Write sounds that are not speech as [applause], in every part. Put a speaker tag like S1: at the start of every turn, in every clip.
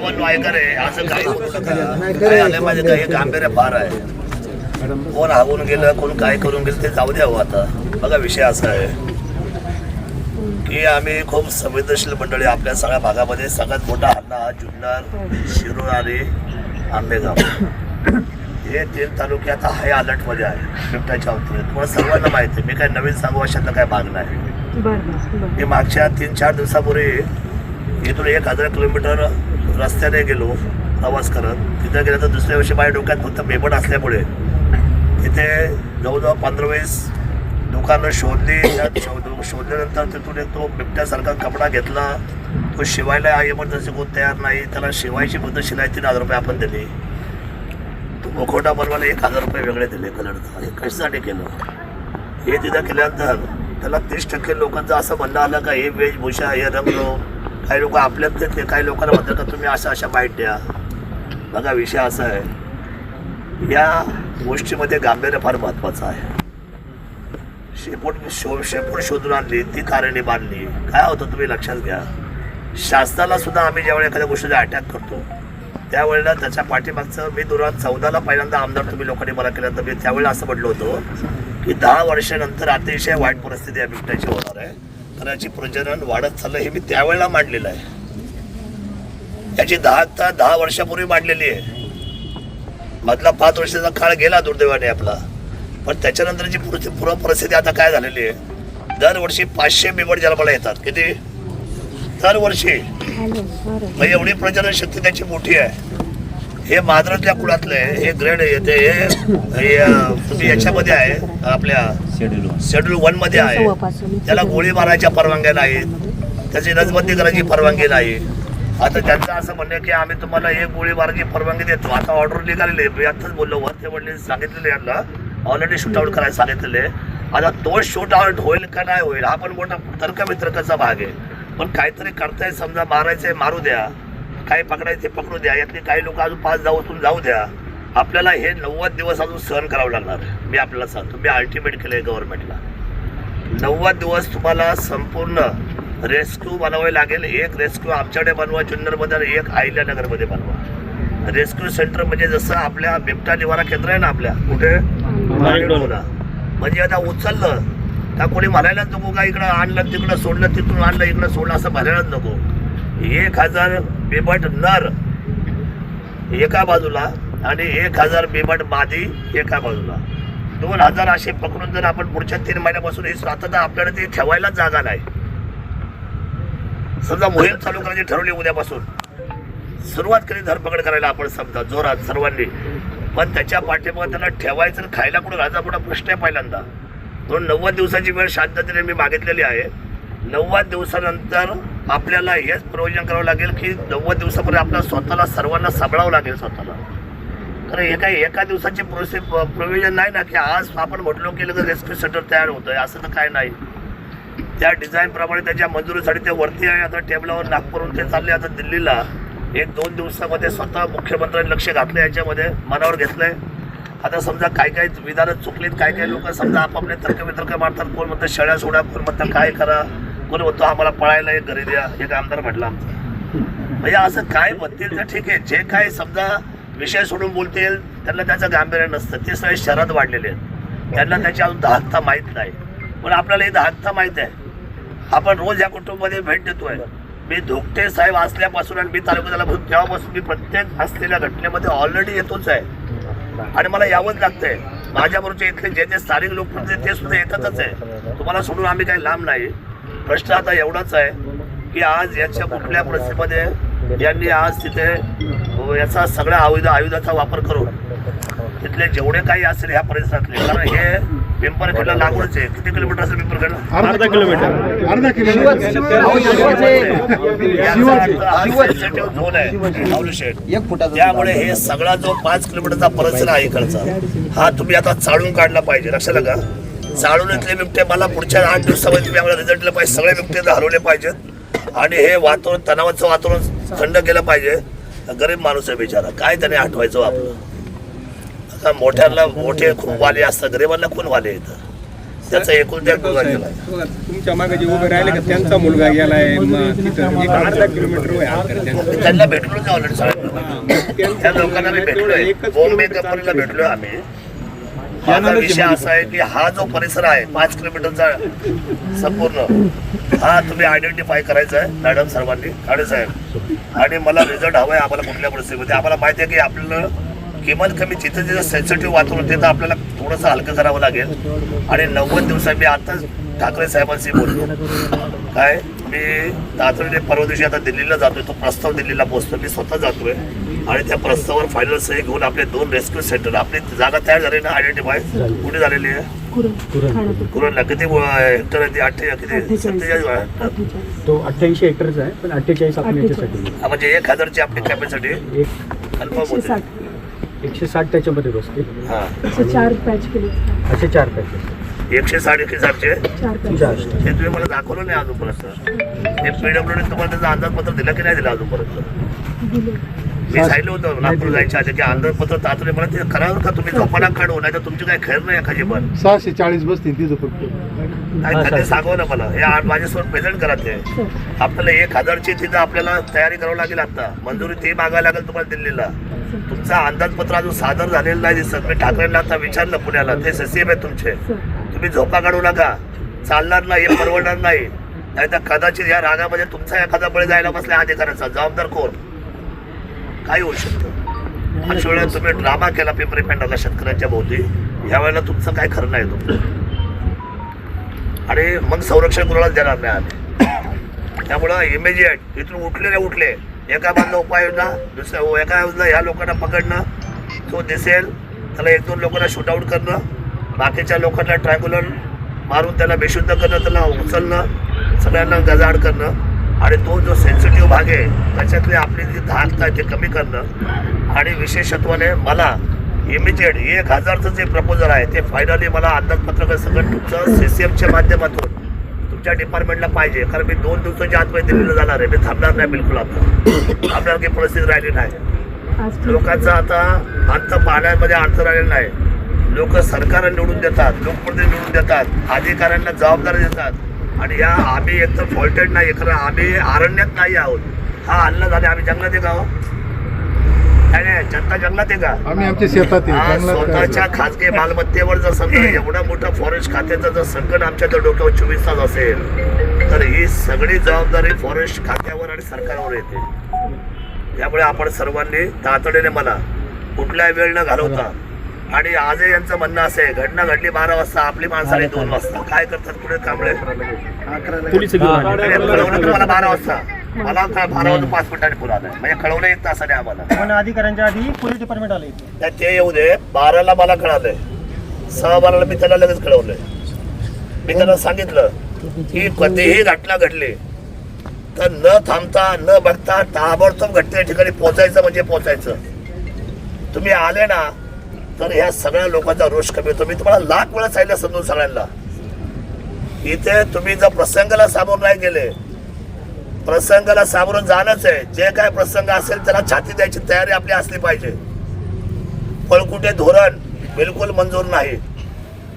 S1: बाबांनो ऐका रे असं काही करू नका काय आलं माझे काही गांभीर्य फार आहे. कोण हागून गेलं कोण काय करून गेलं ते जाऊ द्यावं आता. बघा विषय असा आहे की आम्ही खूप संवेदनशील मंडळी आपल्या सगळ्या भागामध्ये सगळ्यात मोठा हल्ला हा जुन्नर शिरूर आणि आंबेगाव. हे तीन तालुके आता हाय अलर्टमध्ये आहे. बिबट्याच्या बाबतीत तुम्हाला सर्वांना माहिती आहे. मी काय नवीन सांगू अशातला काय भाग नाही. मी मागच्या तीन चार दिवसापूर्वी इथून एक हजार किलोमीटर रस्त्याने गेलो प्रवास करत. तिथं गेलं तर दुसऱ्या वर्षी माझ्या डोक्यात फक्त पेमेंट असल्यामुळे. तिथे जवळजवळ पंधरा वीस दुकानं शोधली. त्यात शोध शोधल्यानंतर तिथून एक तो बिबट्यासारखा कपडा घेतला. तो शिवायला इमर्जन्सी कोण तयार नाही. त्याला शिवायची पद्धत शिलाई तीन हजार रुपये आपण दिली. तो मुखोटा बनवायला एक हजार रुपये वेगळे दिले कलरचा. हे कशासाठी केलं? हे तिथं केल्यानंतर त्याला तीस टक्के लोकांचं असं म्हणणं आलं का हे वेशभूषा हे रंग काही लोक आपल्यात ते काही लोकांना म्हणतात का तुम्ही अशा अशा बाईट द्या. बघा विषय असा आहे. या गोष्टीमध्ये गांभीर्य फार महत्वाचं आहे. शेपूट शो शेपूट शोधून आणली ती कारणे बांधली काय होतं तुम्ही लक्षात घ्या. शासनाला सुद्धा आम्ही ज्यावेळी एखाद्या गोष्टीचा अटॅक करतो त्यावेळेला त्याच्या पाठीमागचं मी दोन हजार चौदाला पहिल्यांदा आमदार तुम्ही लोकांनी मला केल्यानंतर मी त्यावेळेला असं म्हटलं होतं की दहा वर्षानंतर अतिशय वाईट परिस्थिती या बिबट्याची होणार आहे. याची प्रजनन वाढत चाललं हे मी त्यावेळेला मांडलेलं आहे. याची दहा आता दहा वर्षापूर्वी मांडलेली आहे. मधला पाच वर्षाचा काळ गेला दुर्दैवाने आपला. पण त्याच्यानंतरची पूर्ण परिस्थिती आता काय झालेली आहे? दरवर्षी पाचशे बिबट जन्माला येतात. किती? दरवर्षी. एवढी प्रजनन शक्ती त्याची मोठी आहे. हे माद्रातल्या कुळातले हे ग्रेड येते हे तुम्ही याच्यामध्ये आहे आपल्या शेड्यूल वनमध्ये आहे. त्याला गोळी मारायच्या परवानग्या नाहीत. त्याची नजबंदी करायची परवानगी नाही. आता त्यांचं असं म्हणणं आहे की आम्ही तुम्हाला एक गोळी मारायची परवानगी देतो. आता ऑर्डर निघालेली आहे. मी आत्ताच बोललो वर ते म्हणले सांगितलेले यांना. ऑलरेडी शूट आउट करायला सांगितलेले आता तो शूट आउट होईल का नाही होईल हा पण मोठा तर्कवितर्काचा भाग आहे. पण काहीतरी करताय समजा मारायचंय मारू द्या. काही पकडायचे पकडू द्या. यातले काही लोक अजून पाच जाऊतून जाऊ द्या. आपल्याला हे नव्वद दिवस अजून सहन करावं लागणार. मी आपल्याला सांगतो. मी अल्टिमेट केलं आहे गव्हर्नमेंटला नव्वद दिवस तुम्हाला संपूर्ण रेस्क्यू बनवावे लागेल. एक रेस्क्यू आमच्याकडे बनवा जुन्नरमध्ये आणि एक अहिल्यानगरमध्ये बनवा. रेस्क्यू सेंटर म्हणजे जसं आपल्या बिबटा निवारा केंद्र आहे ना आपल्या कुठे. म्हणजे आता उचललं का कोणी म्हणायलाच नको का इकडं आणलं तिकडं सोडलं तिथून आणलं इकडं सोडलं असं म्हणायलाच नको. एक हजार बिबट नर एका बाजूला आणि एक हजार बिबट मादी एका बाजूला. दोन हजार असे पकडून जर आपण पुढच्या तीन महिन्यापासून हे स्वतः आपल्याला ते ठेवायला जागा नाही. समजा मोहीम चालू करायची ठरवली उद्यापासून. सुरुवात केली धरपकड करायला आपण समजा जोरात सर्वांनी. पण त्याच्या पाठीमागे त्याला ठेवायचं खायला कुठं राजा मोठा प्रश्न आहे पहिल्यांदा. म्हणून नव्वद दिवसाची वेळ शांततेने मी मागितलेली आहे. नव्वद दिवसानंतर आपल्याला हेच प्रयोजन करावं लागेल की नव्वद दिवसापर्यंत आपल्याला स्वतःला सर्वांना सांभाळावं लागेल स्वतःला. कारण हे काही एका दिवसाचे प्रोसेस प्रोव्हिजन नाही ना की आज आपण म्हटलो केलं तर रेस्क्यू सेंटर तयार होतंय असं तर काय नाही. त्या डिझाईनप्रमाणे त्याच्या मंजुरीसाठी ते वरती आहे आता टेबलावर नागपूरहून ते चालले आता दिल्लीला. एक दोन दिवसामध्ये स्वतः मुख्यमंत्र्यांनी लक्ष घातलं याच्यामध्ये मनावर घेतलं आहे आता समजा काही काही विधानं चुकलीत काही काही लोक समजा आपापले तर्कवितर्क मारतात कोण म्हणतात शेळ्या सोडा कोण काय करा. कोण म्हणतो आम्हाला पळायला एक घरी द्या एक आमदार म्हटलं आमचं. म्हणजे असं काय म्हणतील तर ठीक आहे. जे काय समजा विषय सोडून बोलतील त्यांना त्याचं गांभीर्य नसतं. ते सगळे शहरात वाढलेले आहेत. त्यांना त्याची अजून दहाकता माहीत नाही. पण आपल्याला ही दहाकता माहीत आहे. आपण रोज या कुटुंबामध्ये भेट देतोय. मी धोकटे साहेब असल्यापासून आणि मी तालुक्याला भरून तेव्हापासून मी प्रत्येक असलेल्या घटनेमध्ये ऑलरेडी येतोच आहे. आणि मला यावंच लागतंय. माझ्याबरोबरचे इथले जे जे स्थानिक लोक ते सुद्धा येतातच आहे. तुम्हाला सोडून आम्ही काही लांब नाही. प्रश्न आता एवढाच आहे की आज याच्या कुठल्या परिस्थितीमध्ये यांनी आज तिथे याचा सगळ्या आयुध आयुधाचा वापर करून तिथले जेवढे काही असेल ह्या परिसरातले कारण हे पिंपरखेडला लागूनच आहे. किती किलोमीटर असेल पिंपरखेडला?
S2: अर्धा किलोमीटर
S3: अर्धा
S1: झोन आहे. त्यामुळे हे सगळा जो पाच किलोमीटरचा परिसर आहे इकडचा हा तुम्ही आता चाळून काढला पाहिजे. लक्षात का चाळून इथले बिबटे. मला पुढच्या आठ दिवसामध्ये आम्हाला रिझल्ट दिला पाहिजे. सगळे बिबटे हरवले पाहिजेत. आणि हे वातावरण तणावाचं वातावरण थंड केलं पाहिजे. गरीब माणूस आहे बिचारा. काय त्याने आठवायचं आपलं? आता मोठ्यांना मोठे खूप वाले असतात. गरिबांना कोण वाले येतं त्याचा एकूण त्या
S2: तुमच्या मागे जे उभे राहिले का त्यांचा मुलगा गेलाय अर्धा किलोमीटर.
S1: त्यांना भेटलो ना ऑलरेडी त्या लोकांना मी भेटलोय. बॉम्बे कंपनीला भेटलोय आम्ही. माझा विषय असा आहे की हा जो परिसर आहे पाच किलोमीटरचा संपूर्ण हा तुम्ही आयडेंटिफाय करायचा आहे मॅडम सर्वांनी खाडे साहेब. आणि मला रिझल्ट हवाय आम्हाला कुठल्या परिस्थितीमध्ये. आम्हाला माहिती आहे की आपल्याला किमान कमी जिथं जिथं सेन्सिटिव्ह वातावरण तिथं आपल्याला थोडंसं हलकं करावं लागेल. आणि नव्वद दिवसात मी आताच ठाकरे साहेबांशी बोललो. काय? मी तातडीने परवा दिवशी आता दिल्लीला जातोय तो प्रस्ताव दिल्लीला पोहोचतो मी स्वतः जातोय. आणि त्या प्रस्तावावर फायनल सही घेऊन आपले दोन रेस्क्यू सेंटर आपली जागा तयार झाली ना आयडेंटिफाय कुठे झालेली आहे? कुरणला किती हेक्टर आहे ती अठ्ठे किती? सत्तेचाळीस
S4: तो अठ्ठ्याऐंशी हेक्टरचा आहे पण अठ्ठेचाळीस
S1: हा, म्हणजे एक हजारची आपली कॅपॅसिटी
S4: एक
S1: कन्फर्म
S3: एकशे
S1: होते
S3: साठ.
S4: एकशे साठ त्याच्यामध्ये बसते
S1: हा.
S3: एकशे चार पॅच केले.
S4: असे चार पॅकेज
S1: एकशे साठ एकशे साठचे?
S3: चार पॅच
S4: चार.
S1: ते तुम्ही मला दाखवलं नाही अजूनपर्यंत. ते पीडब्ल्यूडी तुम्हाला त्याचं अंदाजपत्र दिलं की नाही दिलं अजूनपर्यंत? मी सांगितलं होतं नागपूर जायच्या आधी की अंदाजपत्र तातडीने मला ते करावं का तुम्ही? झोपाना काढू नाही तर तुमची काही खैर नाही एखादी पण.
S5: सहाशे चाळीस बसतील तिथं फक्त
S1: कधी सांगू ना मला. हे आ- माझ्यासमोर प्रेझेंट करा ते.
S3: सर
S1: आपल्याला एक हजारची तिथं आपल्याला तयारी करावी लागेल आता. मंजुरी ती मागायला लागेल तुम्हाला दिल्लीला. तुमचा अंदाजपत्र अजून सादर झालेलं नाही दिसत. मी ठाकरेंना आता विचारलं पुण्याला. ते ससीएम आहे तुमचे.
S3: सर
S1: तुम्ही झोपा काढू नका. चालणार नाही हे परवडणार नाही. नाही तर कदाचित या रागामध्ये तुमचा एखादा बळी जायला बसल्या अधिकाऱ्याचा. जबाबदार कोण? काय होऊ शकतं? अशा वेळेला तुम्ही ड्रामा केला पेपरी पेंडाला शेतकऱ्यांच्या भोवती. यावेळेला तुमचं काय खरं नाही तुमचं आणि मग संरक्षण कुणालाच देणार नाही आम्ही? त्यामुळं इमिजिएट इथून उठले नाही उठले. एका बाजूला उपाययोजना दुसऱ्या हो, एका बाजूला ह्या लोकांना पकडणं तो दिसेल त्याला एक दोन लोकांना शूटआउट करणं बाकीच्या लोकांना ट्रायबुलर मारून त्याला बेशुद्ध करणं त्याला उचलणं सगळ्यांना गजाड करणं. आणि तो जो सेन्सिटिव्ह भाग आहे त्याच्यातली आपली जी धाकता आहे ते कमी करणं. आणि विशेषत्वाने मला इमिजिएट एक हजारचं जे प्रपोजल आहे ते फायनली मला अंदाजपत्रक सगळं तुमचं सी सी एमच्या माध्यमातून तुमच्या डिपार्टमेंटला पाहिजे. कारण मी दोन दिवसाच्या आतमध्ये दिल्लीला जाणार आहे. मी थांबणार नाही बिलकुल आता. आपल्याला काही परिस्थिती राहिली नाही. लोकांचा आता अंत पाहण्यामध्ये अर्थ राहिलेला नाही. लोक सरकार निवडून देतात लोकप्रतिनिधी निवडून देतात अधिकाऱ्यांना जबाबदारी देतात. आणि या आम्ही एकतर फॉल्टेड नाही खरं आम्ही अरण्यात नाही आहोत. हा अन्न झाले आम्ही जंगलात आहे का हो? नाही नाही जनता जंगलात आहे का?
S5: आम्ही आमच्या शेतात आहे,
S1: आज
S5: जंगलात काय
S1: स्वतःच्या खाजगी मालमत्तेवर जर समजा एवढं मोठं फॉरेस्ट खात्याचं जर संकट आमच्या जर डोक्यावर चोवीस तास असेल तर ही सगळी जबाबदारी फॉरेस्ट खात्यावर आणि सरकारवर येते. त्यामुळे आपण सर्वांनी तातडीने मला कुठल्या वेळ न घालवता आणि आजही यांचं म्हणणं असं आहे घटना घडली बारा वाजता आपली माणसं आली दोन वाजता. काय करतात पुढे कांबळे. कळवलं तुम्हाला बारा वाजता. मला काय बारा वाजून पाच मिनिटांनी फोन आला म्हणजे कळवलं एक तासाने आम्हाला.
S6: पण अधिकाऱ्यांच्या आधी पोलीस डिपार्टमेंट आले इथे.
S1: नाही, ते येऊ दे. बाराला मला कळालंय. सहा बाराला मी त्याला लगेच कळवलंय. मी त्याला सांगितलं की कधीही घटना घडली तर न थांबता न बघता ताबडतोब घटने ठिकाणी पोहोचायचं म्हणजे पोहोचायचं. तुम्ही आले ना तर ह्या सगळ्या लोकांचा रोष कमी होतो. मी तुम्हाला लाख वेळा सांगितलं समजून सगळ्यांना. इथे तुम्ही जर प्रसंगाला सामोरं नाही गेले प्रसंगाला सामोरं जाणंच आहे. जे काय प्रसंग असेल त्याला छाती द्यायची तयारी आपली असली पाहिजे. पळकुटे धोरण बिलकुल मंजूर नाही.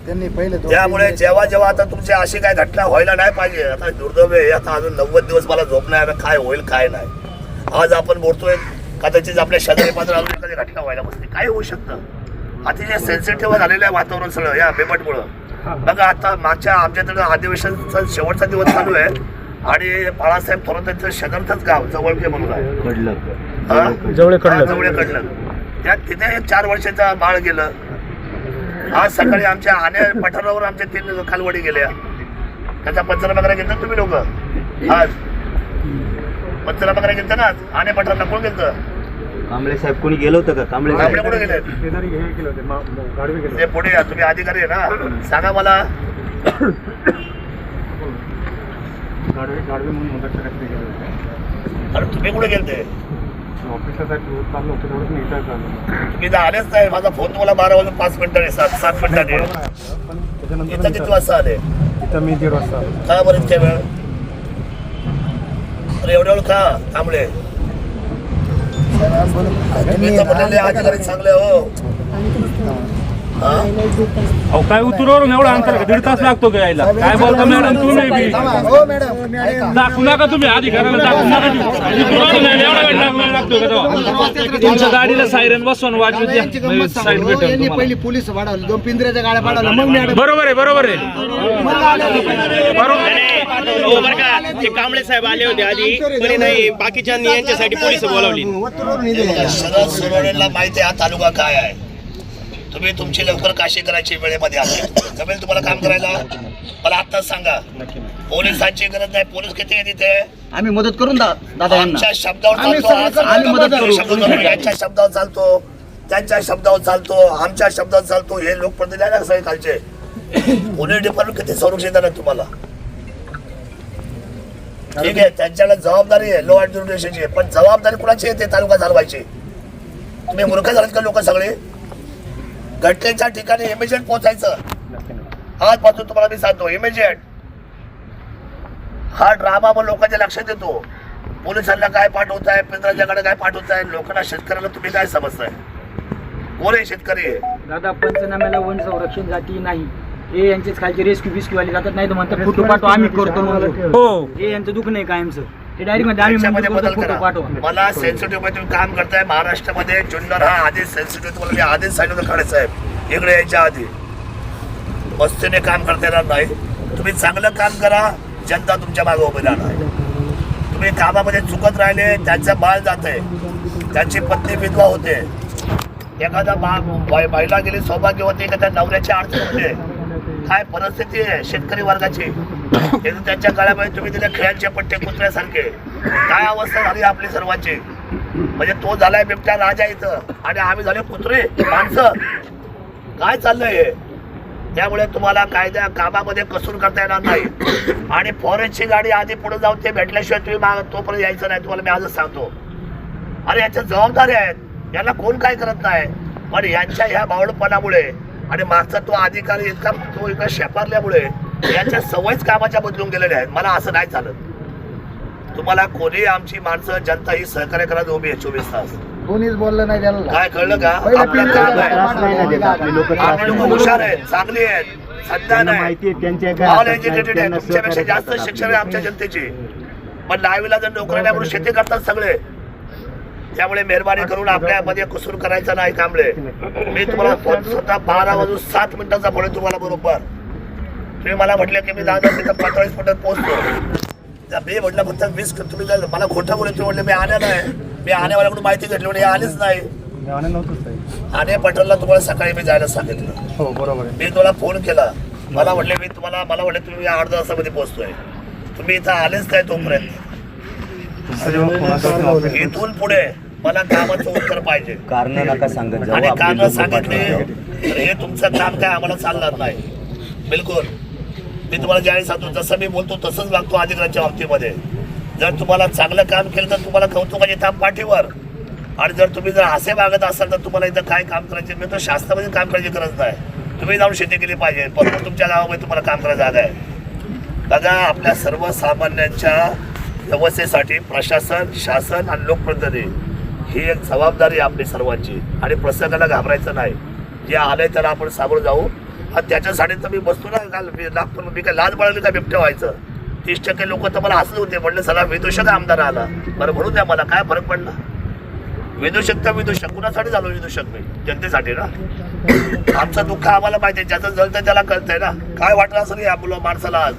S5: त्यांनी पहिले दोन-
S1: त्यामुळे जेव्हा जेव्हा आता तुमची अशी काय घटना व्हायला नाही पाहिजे. आता दुर्दैव आहे. आता अजून नव्वद दिवस मला झोप नाही आता काय होईल काय नाही. आज आपण बोलतोय कदाचित आपल्या शेजारी पात्र अजून एखादी घटना व्हायला बसली. काय होऊ शकतं? अतिशय सेन्सिटिव्ह झालेलं आहे वातावरण सगळं या बिबटमुळं बघा आता मागच्या आमच्याकडे अधिवेशनचा शेवटचा दिवस चालू आहे आणि बाळासाहेब थोरात यांचं शेजारचंच गाव जवळके म्हणून आहे. हा? जवळ कडलं. त्या तिथे एक चार वर्षाचा बाळ गेलं. आज सकाळी आमच्या आणे पठारावर आमच्या तीन खालवडी गेल्या. त्याचा पंचरा बघायला घेतला तुम्ही लोक? आज? पंचरा बघायला घेतलं ना आज? आणे पठारला कोण गेलं
S7: कांबळे साहेब कोणी गेलं होतं का? कांबळे साहेब.
S1: कुठे गेले?
S2: शेजारी हे केलं होते मा- मा- गाडवे केलं
S1: ते पुढे या तुम्ही अधिकारी आहे ना? सांगा मला.
S2: गाडवे गाडवे म्हणून मदत गेले होते.
S1: अरे तुम्ही कुठे गेलते?
S2: ऑफिससाठी चाललो होतो तेवढंच मी इथं चाललो
S1: तुम्ही तर आलेच नाही. माझा फोन तुम्हाला बारा वाजून पाच मिनिटांनी सात सात मिनिटांनी.
S2: पण त्याच्यानंतर
S1: इथं किती वाजता आले?
S2: इथं मी दीड वाजता आलो.
S1: का बरं इतक्या वेळ. अरे एवढ्या वेळ का थांबले अधिकारी चांगले हो.
S8: अहो काय उतरवरून एवढं अंतर का? दीड तास लागतो का यायला काय बोलता मॅडम तुम्ही बी?
S5: हो मॅडम ऐका.
S8: दाखवू नका तुम्ही अधिकाऱ्याला दाखवू नका तुम्ही. उतरवरून यायला एवढा वेळ लाग- लागतो का तेव्हा? तुमच्या गाडीला सायरन बसवून वाजवू द्या
S5: यांची गंमत
S8: साईड. भेटेल
S5: यांनी
S8: तुम्हाला.
S5: पहिली पोलीस वाढवली दोन पिंजऱ्याच्या गाड्या वाढवल्या मग मॅडम
S8: बरोबर आहे बरोबर आहे
S6: हो बरं का ते कांबळे साहेब आले होते आधी पण नाही बाकीच्यांनी यांच्यासाठी पोलीस बोलावली
S1: शरद सोनवणेला माहिती आहे हा तालुका काय आहे तुम्ही तुमची लवकर काशी करायची वेळेमध्ये आले जमेल तुम्हाला काम करायला. मला आत्ताच सांगा. पोलिसांची गरज नाही. पोलीस किती आहे तिथे?
S4: आम्ही मदत करून दा दादा यांना.
S1: आमच्या शब्दावर
S5: आम्ही
S1: चालतो.
S5: सगळं
S1: आम्ही
S5: मदत करू. [laughs]
S1: शब्दावर चालतो. त्यांच्या शब्दावर चालतो. आमच्या शब्दावर चालतो. हे लोकप्रतिनिधी आहे ना सगळे कालचे पोलीस डिपार्टमेंट किती संरक्षण देणार तुम्हाला? ठीक आहे. त्यांच्याकडे जबाबदारी आहे. लो अँड पण जबाबदारी कुणाची आहे ते तालुका चालवायची? तुम्ही मूर्ख झालात का लोक सगळे? घटनेच्या ठिकाणी इमिजिएट पोहोचायचं. आजपासून तुम्हाला मी सांगतो इमिजिएट. हा ड्रामा मग लोकांच्या लक्षात येतो. पोलिसांना काय पाठवत आहे पिंजराच्याकडे काय पाठवत आहे लोकांना शेतकऱ्याला तुम्ही काय समजताय? कोण आहे शेतकरी
S4: दादा पंचनाम्याला वन संरक्षण जाती नाही. हे यांचेच खालचे रेस्क्यू बिस्क्यू वाले जातात नाही तर म्हणतात फोटो पाठवा आम्ही करतो.
S8: हो.
S4: हे यांचं दुःख नाही कायमचं. ते
S1: बदल करा. मला सेन्सिटिव्हमध्ये तुम्ही काम करताय महाराष्ट्रामध्ये जुन्नर हा आधीच सेन्सिटिव्ह तुम्हाला मी आधीच सांगितलं खाडे साहेब. इकडे यायच्या आधी. मस्तीने काम करता येणार नाही. तुम्ही चांगलं काम करा जनता तुमच्या मागे उभी राहणार. तुम्ही कामामध्ये चुकत राहिले त्यांचं बाळ जाते त्यांची पत्नी विधवा होते. एखादा बा महिला गेली सौभाग्यवती का त्या नवऱ्याची अडचण होते. काय परिस्थिती आहे? शेतकरी वर्गाची. त्यांच्या गळ्यामध्ये तुम्ही दिले खेळांचे पट्टे कुत्र्यासारखे. काय अवस्था झाली आपली सर्वांची? म्हणजे तो झालाय बिबट्या राजा इथं. आणि आम्ही झाले कुत्रे माणसं. काय चाललंय हे? त्यामुळे तुम्हाला कायद्या कामामध्ये कसूर करता येणार नाही. आणि फॉरेस्टची गाडी आधी पुढे जाऊन ते भेटल्याशिवाय तुम्ही माग तोपर्यंत यायचं नाही. तुम्हाला मी आजच सांगतो. अरे याच्या जबाबदाऱ्या आहेत. यांना कोण काय करत नाही? पण यांच्या ह्या बावळपणामुळे आणि मागचा तो अधिकारी इतका तो इतका शेपारल्यामुळे यांच्या सवयच कामाच्या बदलून गेलेल्या आहेत. मला असं नाही चालत. तुम्हाला कोणी आमची माणसं जनता ही सहकार्य करायला उभी आहे चोवीस तास.
S5: कोणीच बोललं नाही त्याला
S1: काय कळलं का? आपलं काम आहे.
S4: आपली लोकं
S1: हुशार आहेत चांगली आहेत संधान आहे ऑल एज्युकेटेड आहे तुमच्यापेक्षा जास्त शिक्षण आहे आमच्या जनतेची. पण लाईव्हला जर नोकऱ्या नाही म्हणून शेती करतात सगळे. त्यामुळे मेहरबानी करून आपल्यामध्ये कुसूर करायचा नाही कांबळे. मी तुम्हाला फोन स्वतः बारा वाजून सात मिनिटाचा फोन आहे तुम्हाला बरोबर. तुम्ही मला म्हटलं की मी दादा तिथं पंचेचाळीस मिनिटात पोहोचतो. मी म्हटलं फक्त वीस तुम्ही मला खोटं बोलत तुम्ही म्हटलं मी आल्या नाही. मी आण्यावाल्याकडून माहिती घेतली म्हणजे आलीच नाही. आणे पटेलला तुम्हाला सकाळी मी जायला सांगितलं.
S5: हो बरोबर
S1: मी तुला फोन केला. मला म्हटले मी तुम्हाला मला म्हटलं तुम्ही अर्ध्या तासामध्ये पोहोचतोय. तुम्ही इथं आलेच नाही तोपर्यंत. इथून पुढे मला कामाचं उत्तर पाहिजे.
S7: कारण नका सांगत
S1: आणि कारण सांगितले तर हे तुमचं काम काय आम्हाला चालणार नाही. बिलकुल. मी तुम्हाला ज्यावेळी सांगतो जसं मी बोलतो तसंच वागतो अधिकाराच्या बाबतीमध्ये. जर तुम्हाला चांगलं काम केलं तर तुम्हाला कौतुकाची थांब पाठीवर. आणि जर तुम्ही जर असे वागत असाल तर तुम्हाला इथं काय काम करायचे? मी तर शास्त्रामध्ये काम करायची गरज नाही. तुम्ही जाऊन शेती केली पाहिजे फक्त तुमच्या गावामध्ये तुम्हाला काम करायला जागा आहे. बघा आपल्या सर्वसामान्यांच्या व्यवस्थेसाठी प्रशासन शासन आणि लोकप्रतिनिधी ही एक जबाबदारी आहे आपली सर्वांची. आणि प्रसंगाला घाबरायचं नाही. जे आलंय त्याला आपण सामोरं जाऊ. आणि त्याच्यासाठी तर मी बसतो ना काल मी मी काय लाज बाळगली का बिबट्या व्हायचं? तीस टक्के लोक तर मला हसत होते. म्हणलं सला विदूषक आमदार आला. बरं म्हणून द्या मला. काय फरक पडला? विदूषक तर विदूषक. कुणासाठी झालो विदूषक मी? जनतेसाठी ना? आमचं दुःख आम्हाला माहिती आहे. ज्याचं जळतं त्याला कळतंय ना? काय वाटलं असं या मुलं माणसाला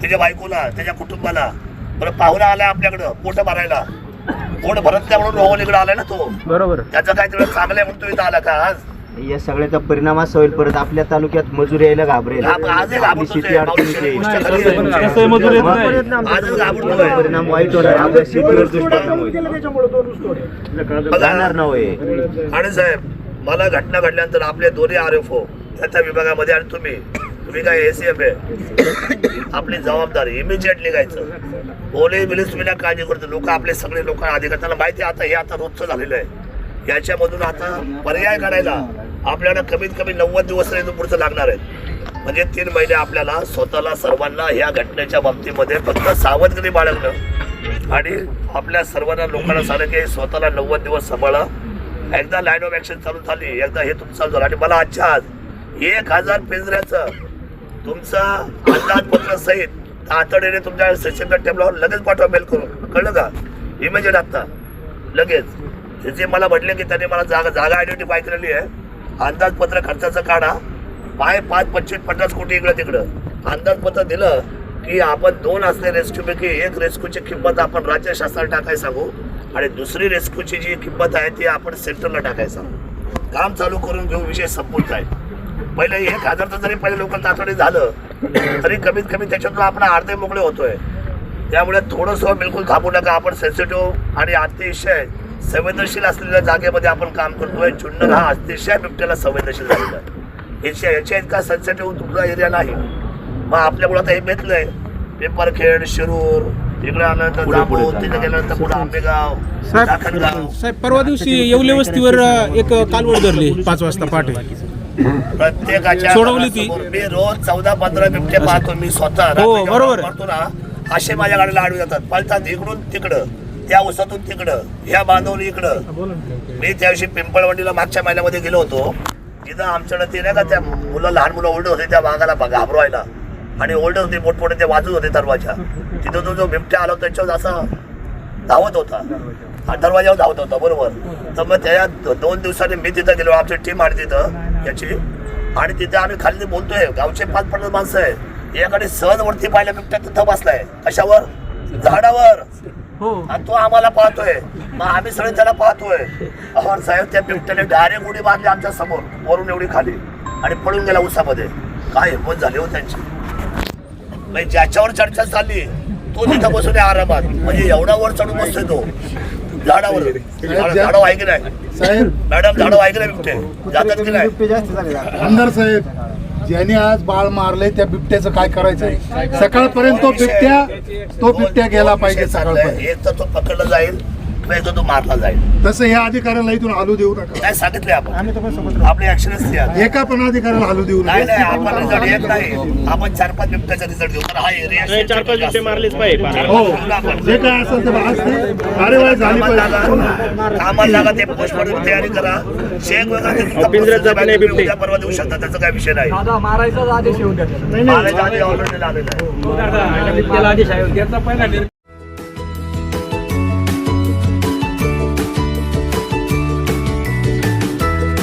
S1: त्याच्या बायकोला त्याच्या कुटुंबाला? बरं पाहुणा आलाय आपल्याकडं पोट भरायला. पोट भरत नाही म्हणून रोहन इकडे आलाय ना तो.
S8: बरोबर.
S1: त्याचं काय तेवढं चांगलं आहे म्हणून तो इथं आला का आज?
S7: या सगळ्याचा परिणाम असा होईल परत आपल्या तालुक्यात मजूर यायला घाबरेल.
S1: घाब- आजही
S7: आपली
S1: घाबरतोच
S7: शेती
S1: आहे.
S7: अडचणीत
S1: पाऊस
S7: येईल.
S1: गोष्ट
S8: नाही,
S1: खरी आहे.
S8: तसं- तसंही मजूर येत नाही.
S1: आजच घाबरतोय
S7: परिणाम वाईट होणार. आपल्या शेतीवर दुष्परिणाम होईल जाणार ना होय.
S1: आणि साहेब मला घटना घडल्यानंतर आपले दोन्ही आर एफ ओ त्याच्या विभागामध्ये आणि तुम्ही मी काय एसीएफ आहे. आपली जबाबदारी इमिजिएट निघायचं पोलीस बिलीस विना काळजी करतो. लोक आपले सगळे लोक अधिकाऱ्यांना माहिती आहे आता हे आता रोजचं झालेलं आहे. याच्यामधून आता पर्याय काढायला आपल्याला कमीत कमी नव्वद दिवस इथून पुढचं लागणार आहेत म्हणजे तीन महिने आपल्याला स्वतःला सर्वांना ह्या घटनेच्या बाबतीमध्ये फक्त सावधगिरी बाळगणं आणि आपल्या सर्वांना लोकांना सांगणं की स्वतःला नव्वद दिवस सांभाळा. एकदा लाईन ऑफ ॲक्शन चालू झाली एकदा हे तुमचं चालू झालं. आणि मला आजच्या आज एक हजार पिंजऱ्याचं तुमचा अंदाजपत्र सहित तातडीने तुमच्या सचिनच्या टेबलावर लगेच पाठवा मेल करून. कळलं का? इमेजिएट आत्ता लगेच. जे मला म्हटले की त्यांनी मला जागा जागा आयडेंटिफाय केलेली आहे. अंदाजपत्र खर्चाचं काढा. पाय पाच पंचवीस पन्नास कोटी इकडं तिकडं. अंदाजपत्र दिलं की आपण दोन असले रेस्क्यूपैकी एक रेस्क्यूची किंमत आपण राज्य शासनाला टाकाय सांगू आणि दुसरी रेस्क्यूची जी किंमत आहे ती आपण सेंटरला टाकायला सांगू. काम चालू करून घेऊ विषय संपूर्ण जाईल. पहिले एक हजारचं जरी पहिले लोक तातडी झालं तरी कमीत कमी त्याच्यातून आपण अर्धे मोकळे होतोय. त्यामुळे थोडंसं बिलकुल थांबू नका आपण सेन्सिटिव्ह आणि अतिशय संवेदनशील असलेल्या जागेमध्ये आपण काम करतोय. जुन्नर हा अतिशय बिबट्याला संवेदनशील झालेला आहे. याच्या याच्या इतका सेन्सिटिव्ह तुमचा एरिया नाही. मग आपल्याकडं आता हे बेतलंय पेपरखेड शिरूर इकडे आल्यानंतर जांभूळ तिथे गेल्यानंतर पुढे आंबेगाव
S2: साहेब परवा दिवशी येवले वस्तीवर एक कालवड धरली पाच वाजता पहाटे.
S1: प्रत्येकाच्या
S2: सोडवली ती.
S1: मी रोज चौदा पंधरा बिबटे पाहतो मी स्वतः.
S2: हो, बरोबर.
S1: करतो ना असे माझ्या गाडीला आडवे जातात. पळतात इकडून तिकडं त्या उसातून तिकडं ह्या बांधवली इकडं. मी त्या दिवशी पिंपळवंडीला मागच्या महिन्यामध्ये गेलो होतो. तिथं आमच्याकडे ते नाही का त्या मुलं लहान मुलं ओल्ड होते त्या वाघाला घाबरवायला. आणि ओल्ड होते मोठमोठे ते वाजत होते दरवाजा. तिथं तो जो बिबट्या आला त्याच्यावर असा धावत होता. हा दरवाजावर धावत होता बरोबर. तर मग त्या दोन दिवसांनी मी तिथं गेलो आमची टीम आली तिथं. याची. आणि तिथे आम्ही खाली बोलतोय गावचे पाच पन्नास माणसं आहे एकाने सहज वरती पाहिल्या बिबट्या तिथं बसलाय. कशावर? झाडावर. आणि तो आम्हाला पाहतोय. मग आम्ही सगळे त्याला पाहतोय. अहो साहेब त्या बिबट्याने डायरेक्ट उडी मारली आमच्यासमोर. वरून एवढी खाली. आणि पळून गेला उसामध्ये. काय हिंमत झाली हो त्यांची. म्हणजे ज्याच्यावर चर्चा चालली तो तिथं बसून आरामात. म्हणजे एवढा वर चढून बसतोय तो. झाडावर झाड- झाडं आहे मॅडम झाडं आहे की नाही? बिबटे जातात की नाही
S5: आमदार साहेब ज्याने आज बाळ मारले त्या बिबट्याचं काय करायचंय सकाळपर्यंत तो बिबट्या तो बिबट्या गेला पाहिजे सकाळपर्यंत.
S1: एक तर तो पकडला जाईल. किंवा एक तर तो मारला जाईल.
S5: तसं ह्या अधिकाऱ्याला इथून हलू देऊ नका.
S1: काय सांगितले आपण? आपली ऍक्शनच ती आहे.
S5: एका पण अधिकाऱ्याला हलू देऊ
S1: नाही नाही
S5: नका
S1: आपण रिझल्ट येत नाही. आपण चार पाच बिबट्याचा रिझल्ट देऊ तर हा एरिया
S6: चार पाच बिबटे मारलेच पाहिजे.
S5: हो. जे काय असेल ते आज ते कार्यवाही झाली पाहिजे.
S1: कामाला लागा ते पोस्टमॉर्टम तयारी करा. चेक वगैरे ते
S6: पिंजऱ्यात जात नाही बिबटे.
S1: उद्या परवा देऊ शकता. त्याचा काय विषय नाही.
S4: दादा मारायचाच आदेश येऊन त्याचा
S1: मारायचा आधी ऑलरेडी आलेला आहे.
S4: त्याला आदेश आहे. त्याचा पहिला